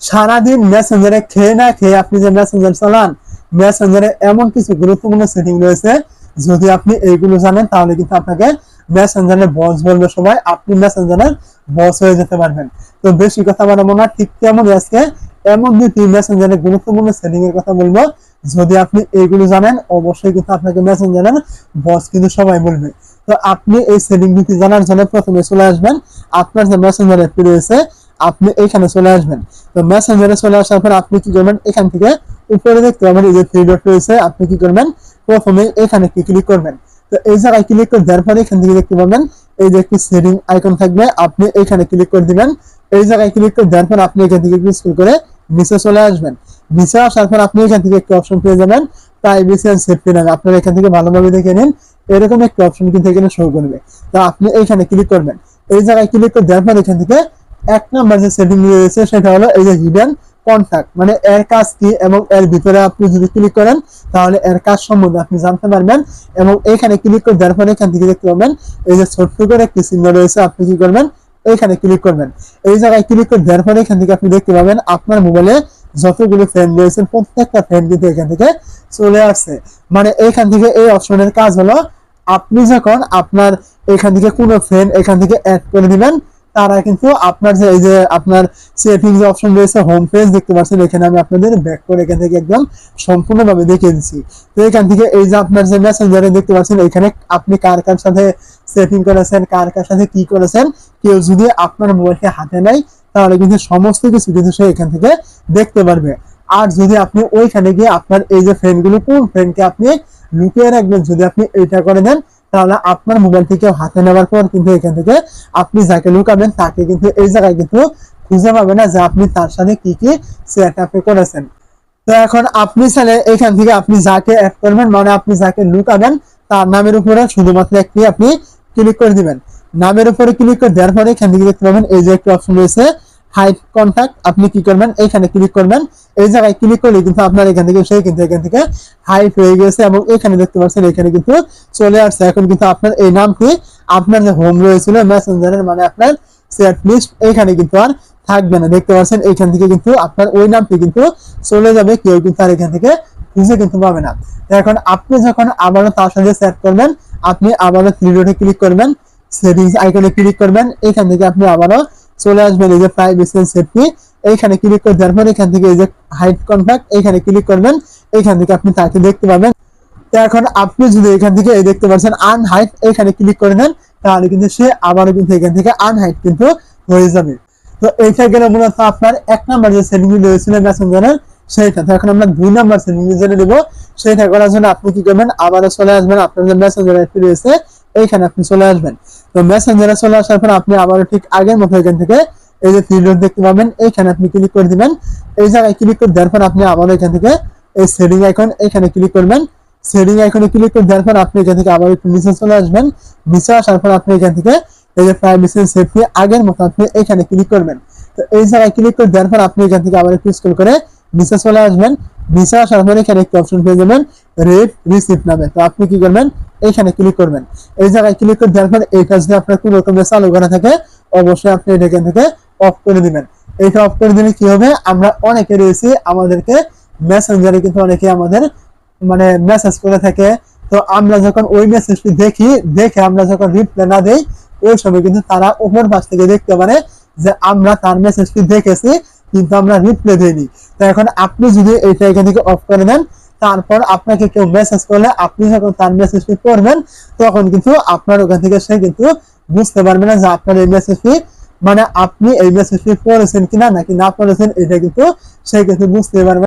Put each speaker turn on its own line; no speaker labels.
সারাদিন মেসেঞ্জারে খেয়ে না খেয়ে আপনি যে মেসেঞ্জার চালান মেসেঞ্জারে এমন কিছু গুরুত্বপূর্ণ সেটিং রয়েছে, যদি আপনি এইগুলো জানেন, তাহলে কিন্তু আপনাকে মেসেঞ্জারের বস বলবে সবাই, আপনি মেসেঞ্জারের বস হয়ে যেতে পারবেন। তো বেশি কথা বাড়াবো না, ঠিক তেমন আজকে এমন দুটি মেসেঞ্জারের গুরুত্বপূর্ণ সেটিং এর কথা বলব। যদি আপনি এইগুলো জানেন, অবশ্যই কিন্তু আপনাকে মেসেঞ্জারের বস কিন্তু সবাই বলবে। তো আপনি এই সেটিং দুটি জানার জন্য প্রথমে চলে আসবেন। আপনার যে মেসেঞ্জার অ্যাপটি রয়েছে আপনি এখানে চলে আসবেন। তো মেসেঞ্জারে চলে আসার পর আপনি কি করবেন? এখান থেকে উপরে দেখতে পাবেন এই যে থ্রি ডট রয়েছে, আপনি কি করবেন? প্রথমে এখানে কি ক্লিক করবেন? তো এই জায়গায় ক্লিক করে দেওয়ার পরে এখান থেকে দেখতে পাবেন, এই যে একটি সেটিং আইকন থাকবে, আপনি এখানে ক্লিক করে দিবেন। এই জায়গায় ক্লিক করে দেওয়ার পর আপনি এখান থেকে স্ক্রল করে নিচে চলে আসবেন। নিচে আসার পর আপনি এখান থেকে একটি অপশন পেয়ে যাবেন প্রাইভেসি এন্ড সেফটি নামে। আপনারা এখান থেকে ভালোভাবে দেখে নিন, এরকম একটি অপশন কিন্তু এখানে শো করবে। তো আপনি এখানে ক্লিক করবেন। এই জায়গায় ক্লিক করে দেওয়ার পর এখান থেকে এক নম্বর যে সেটিং রয়েছে সেটা হলো এই যে হিডেন কন্ট্যাক্ট মানে এর কাজ কি এবং এর ভিতরে আপনি যদি ক্লিক করেন, তাহলে এর কাজ সম্বন্ধে আপনি জানতে পারবেন এবং এখানে ক্লিক করে দেওয়ার পরে এখান থেকে দেখতে পাবেন, এই যে ছোট্ট করে একটি চিহ্ন রয়েছে, আপনি কি করবেন? এখানে ক্লিক করবেন। এই জায়গায় ক্লিক করে দেওয়ার পরে এখান থেকে আপনি দেখতে পাবেন, আপনার মোবাইলে যতগুলো ফ্রেন্ড রয়েছে, প্রত্যেকটা ফ্রেন্ড কিন্তু এখান থেকে চলে আসছে। মানে এখান থেকে এই অপশনের কাজ হলো, আপনি যখন আপনার এখান থেকে কোনো ফ্রেন্ড এখান থেকে অ্যাড করে দিবেন তারা কিন্তু আপনার যে, এই যে আপনার সেটিং যে অপশন রয়েছে হোম পেজ দেখতে পাচ্ছেন, এখানে আমি আপনাদের ব্যাক করে এখান থেকে একদম সম্পূর্ণভাবে দেখিয়ে দিচ্ছি। তো এখান থেকে এই যে আপনার যে মেসেঞ্জারে দেখতে পাচ্ছেন, এখানে আপনি কার কার সাথে সেটিং করেছেন, কার কার সাথে কি করেছেন, কেউ যদি আপনার মোবাইলকে হাতে নেয়, তাহলে কিন্তু সমস্ত কিছু কিন্তু সে এখান থেকে দেখতে পারবে। আর যদি আপনি ওইখানে গিয়ে আপনার এই যে ফ্রেন্ডগুলো কোন ফ্রেন্ডকে আপনি লুকিয়ে রাখবেন, যদি আপনি এটা করে দেন তাহলে আপনার মোবাইল থেকে হাতে নেওয়ার পর কিন্তু এখান থেকে আপনি যাকে লুকাবেন তাকে কিন্তু এই জায়গায় কিন্তু খুঁজে পাবে না যে আপনি তার সাথে কি কি সেট আপে করেছেন। তো এখন আপনি চাইলে এখান থেকে আপনি যাকে অ্যাড করবেন মানে আপনি যাকে লুকাবেন তার নামের উপরে শুধুমাত্র একটি আপনি ক্লিক করে দিবেন। নামের উপরে ক্লিক করে দেওয়ার পরে এখান থেকে দেখতে পাবেন, এই যে একটি অপশন রয়েছে হাইড কন্ট্যাক্ট আপনি কি করবেন? এখানে ক্লিক করবেন। এই জায়গায় ক্লিক করলে কিন্তু আপনার এখান থেকে, সেই কিন্তু এখান থেকে হাইড হয়ে গেছে এবং এখানে দেখতে পাচ্ছেন, এখানে কিন্তু চলে আসছে। এখন কিন্তু আপনার এই নামটি, আপনার যে হোম রয়েছিল মেসেঞ্জারের মানে আপনার সেট লিস্ট এখানে কিন্তু আর থাকবে না। দেখতে পাচ্ছেন এখান থেকে কিন্তু আপনার ওই নামটি কিন্তু চলে যাবে। কেউ কিন্তু আর এখান থেকে খুঁজে কিন্তু পাবে না। এখন আপনি যখন আবারও তার সাথে সেট করবেন, আপনি আবারও থ্রি ক্লিক করবেন সেটিংস আইকনে ক্লিক করবেন, এখান থেকে আপনি আবারও চলে আসবেন এই যে প্রাইভেসি এন্ড সেফটি এইখানে ক্লিক করে দেওয়ার পর এখান থেকে এই যে হাইড কন্ট্যাক্ট এখানে ক্লিক করবেন এখান থেকে আপনি তাকে দেখতে পাবেন। তো এখন আপনি যদি এখান থেকে এই দেখতে পাচ্ছেন আনহাইড এখানে ক্লিক করে নেন, তাহলে কিন্তু সে আবারও কিন্তু এখান থেকে আনহাইড কিন্তু হয়ে যাবে। তো এইটা গেলে মূলত আপনার এক নাম্বার যে সেটিং রয়েছিল মেসেঞ্জারের সেইটা। তো এখন আমরা দুই নাম্বার সেটিং জেনে নেব। সেইটা করার জন্য আপনি কি করবেন? আবারও চলে আসবেন, আপনার যে মেসেঞ্জার রয়েছে, এইখানে আপনি চলে আসবেন। তো মেসেঞ্জারে চলে আসার পর আপনি আবারও ঠিক আগের মতো এখান থেকে এই যে থ্রি দেখতে পাবেন, এইখানে আপনি ক্লিক করে দিবেন। এই জায়গায় ক্লিক করে দেওয়ার পর আপনি আবারও এখান থেকে এই সেটিং আইকন এখানে ক্লিক করবেন। সেটিং আইকনে ক্লিক করে দেওয়ার পর আপনি এখান থেকে আবার একটু নিচে চলে আসবেন। নিচে আসার পর আপনি এখান থেকে এই যে প্রাইভেসি সেফটি আগের মতো আপনি এখানে ক্লিক করবেন। তো এই জায়গায় ক্লিক করে দেওয়ার পর আপনি এখান থেকে আবার একটু স্ক্রল করে নিচে চলে আসবেন। নিচে আসার পর এখানে একটা অপশন পেয়ে যাবেন রেড রিসিপ্ট নামে। তো আপনি কি করবেন? এখানে ক্লিক করবেন। এই জায়গায় ক্লিক করে দেওয়ার পর এইটা যদি আপনার কোনো রকমের চালু করা থাকে, অবশ্যই আপনি এটা এখান থেকে অফ করে দিবেন। এইটা অফ করে দিলে কি হবে? আমরা অনেকে রয়েছি আমাদেরকে মেসেঞ্জারে কিন্তু অনেকে আমাদের মানে মেসেজ করে থাকে। তো আমরা যখন ওই মেসেজটি দেখি, দেখে আমরা যখন রিপ্লাই না দেই, ওই সময় কিন্তু তারা উপর পাশ থেকে দেখতে পারে যে আমরা তার মেসেজটি দেখেছি, কিন্তু আমরা রিপ্লাই দিইনি। তো এখন আপনি যদি এইটা এখান থেকে অফ করে দেন তারপর আপনাকে কেউ মেসেজ করলে আপনি যখন তার মেসেজটি করবেন, তখন কিন্তু আপনার ওখান থেকে সে কিন্তু বুঝতে পারবে না যে আপনার এই মেসেজটি মানে আপনি এই মেসেজটি পড়েছেন কিনা নাকি না পড়েছেন এটা কিন্তু সে কিন্তু বুঝতে পারবে।